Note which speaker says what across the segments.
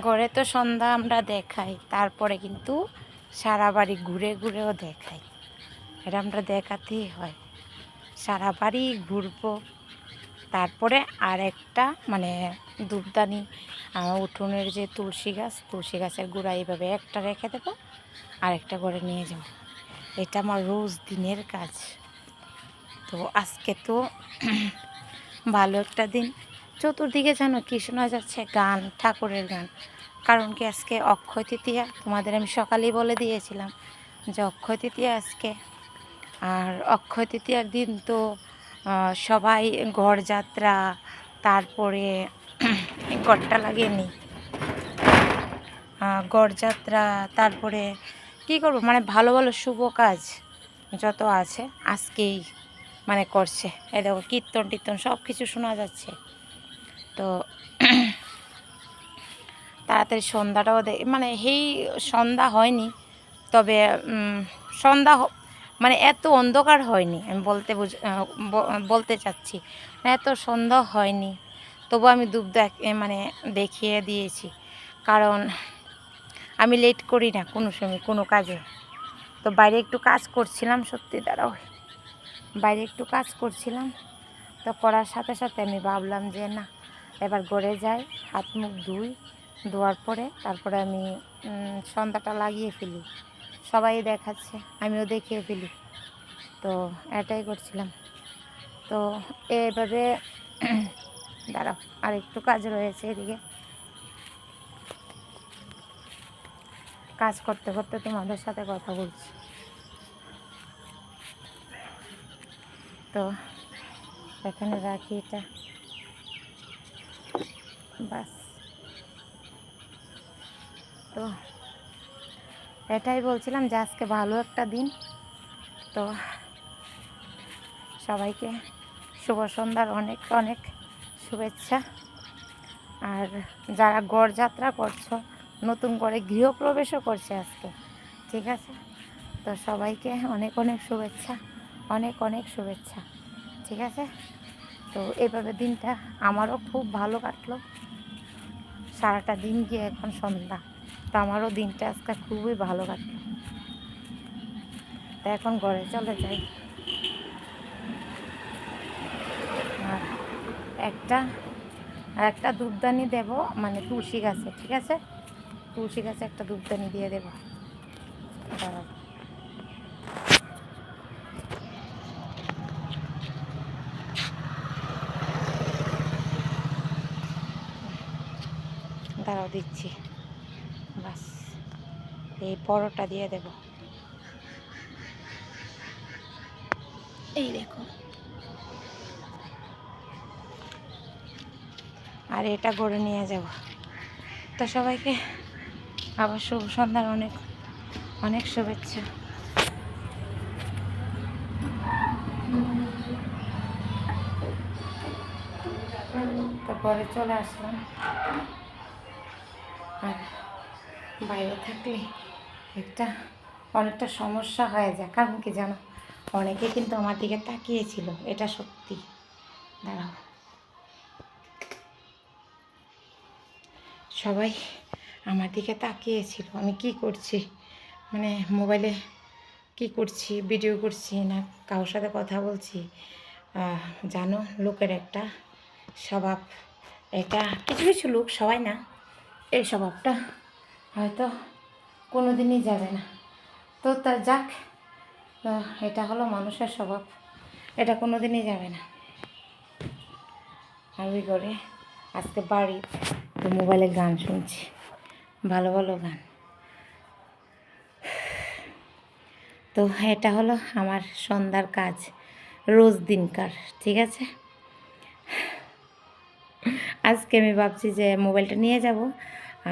Speaker 1: ঘরে তো সন্ধ্যা আমরা দেখাই তারপরে কিন্তু সারা বাড়ি ঘুরে ঘুরেও দেখাই। এটা আমরা দেখাতেই হয়। সারা বাড়ি ঘুরবো। তারপরে আর একটা মানে দুধদানি আহ, উঠোনের যে তুলসী গাছ তুলসী গাছের গোড়া এইভাবে একটা রেখে দেবো আর একটা করে নিয়ে যাব। এটা আমার রোজ দিনের কাজ। তো আজকে তো ভালো একটা দিন। চতুর্দিকে যেন কি শোনা যাচ্ছে গান, ঠাকুরের গান। কারণ কি আজকে অক্ষয় তৃতীয়া? তোমাদের আমি সকালেই বলে দিয়েছিলাম যে অক্ষয় তৃতীয়া আজকে। আর অক্ষয় তৃতীয়ার দিন তো সবাই গড়যাত্রা তারপরে গড়টা লাগিয়ে নিই গড়যাত্রা তারপরে কি করব? মানে ভালো ভালো শুভ কাজ যত আছে আজকেই মানে করছে। এই দেখো কীর্তন টীর্তন সব কিছু শোনা যাচ্ছে। তো তাড়াতাড়ি সন্ধ্যাটাও দে মানে সেই সন্ধ্যা হয়নি, তবে সন্ধ্যা মানে এত অন্ধকার হয়নি, আমি বলতে বলতে চাচ্ছি এত সন্ধ্যা হয়নি তবু আমি দুধ মানে দেখিয়ে দিয়েছি, কারণ আমি লেট করি না কোনো সময়, কোনো কাজে, তো বাইরে একটু কাজ করছিলাম, সত্যি দাঁড়াও, বাইরে একটু কাজ করছিলাম, তো করার সাথে সাথে আমি ভাবলাম যে না এবার গড়ে যাই হাত মুখ ধুই, ধোয়ার পরে তারপরে আমি সন্ধ্যাটা লাগিয়ে ফেলি। সবাই দেখাচ্ছে, আমিও দেখিয়ে ফেলি। তো এটাই করছিলাম। তো এইভাবে দাঁড়াও আর একটু কাজ রয়েছে এদিকে। কাজ করতে করতে তোমাদের সাথে কথা বলছি। তো এখানে রাখি এটা। বাস। তো এটাই বলছিলাম যে আজকে ভালো একটা দিন। তো সবাইকে শুভ সন্ধ্যার অনেক অনেক শুভেচ্ছা। আর যারা গড় যাত্রা করছ, নতুন করে গৃহপ্রবেশও করছে আজকে, ঠিক আছে? তো সবাইকে অনেক অনেক শুভেচ্ছা, অনেক অনেক শুভেচ্ছা, ঠিক আছে? তো এইভাবে দিনটা আমারও খুব ভালো কাটলো। সারাটা দিন গিয়ে এখন সন্ধ্যা। তো আমারও দিনটা আজকে খুবই ভালো কাটলো। তো এখন ঘরে চলে যাই। আর একটা আর একটা দুধদানি দেব মানে তুলসী গাছে, ঠিক আছে? তুলসী গাছে একটা দুধদানি দিয়ে দেবো দাঁড়াও দাঁড়াও দিচ্ছি। বাস এই পরোটা দিয়ে দেব। এই দেখো। আর এটা গড়ে নিয়ে যাব। তো সবাইকে আবার শুভ সন্ধ্যার অনেক অনেক শুভেচ্ছা। তারপরে চলে আসলাম। আর বাইরে থাকলে একটা অনেকটা সমস্যা হয়ে যায়। কারণ কি জানো? অনেকে কিন্তু আমার দিকে তাকিয়েছিল, এটা সত্যি। দাঁড়াও। সবাই আমার দিকে তাকিয়েছিল, আমি কি করছি? মানে মোবাইলে কি করছি? ভিডিও করছি না কারোর সাথে কথা বলছি? জানো, লোকের একটা স্বভাব। এটা কিছু কিছু লোক, সবাই না এই স্বভাবটা হয়তো কোনো দিনই যাবে না। তো তা যাক এটা হলো মানুষের স্বভাব। এটা কোনো দিনই যাবে না। আমি করে আজকে বাড়ি তো মোবাইলে গান শুনছি, ভালো ভালো গান। তো এটা হলো আমার সন্ধ্যার কাজ, রোজ দিনকার, ঠিক আছে? আজকে আমি ভাবছি যে মোবাইলটা নিয়ে যাব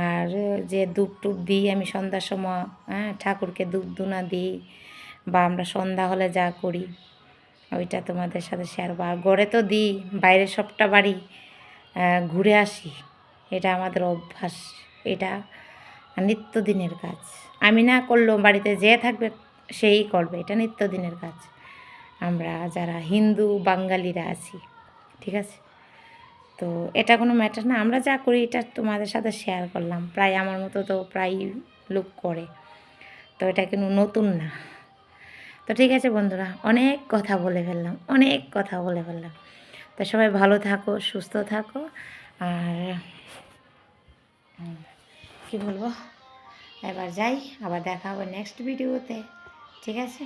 Speaker 1: আর যে ধূপ টুপ দিই আমি সন্ধ্যার সময় হ্যাঁ ঠাকুরকে ধূপ ধুনা দিই বা আমরা সন্ধ্যা হলে যা করি, ওইটা তোমাদের সাথে শেয়ার বা গড়ে তো দিই বাইরে সবটা বাড়ি ঘুরে আসি, এটা আমাদের অভ্যাস, এটা নিত্যদিনের কাজ। আমি না করলেও বাড়িতে যে থাকবে সেই করবে, এটা নিত্যদিনের কাজ। আমরা যারা হিন্দু বাঙালিরা আছি, ঠিক আছে? তো এটা কোনো ম্যাটার না। আমরা যা করি এটা তোমাদের সাথে শেয়ার করলাম। প্রায় আমার মতো তো প্রায় লোক করে। তো এটা কিন্তু নতুন না। তো ঠিক আছে বন্ধুরা, অনেক কথা বলে ফেললাম, অনেক কথা বলে ফেললাম। তো সবাই ভালো থাকো, সুস্থ থাকো। আর কি বলব? এবার যাই, আবার দেখা হবে নেক্সট ভিডিওতে ঠিক আছে?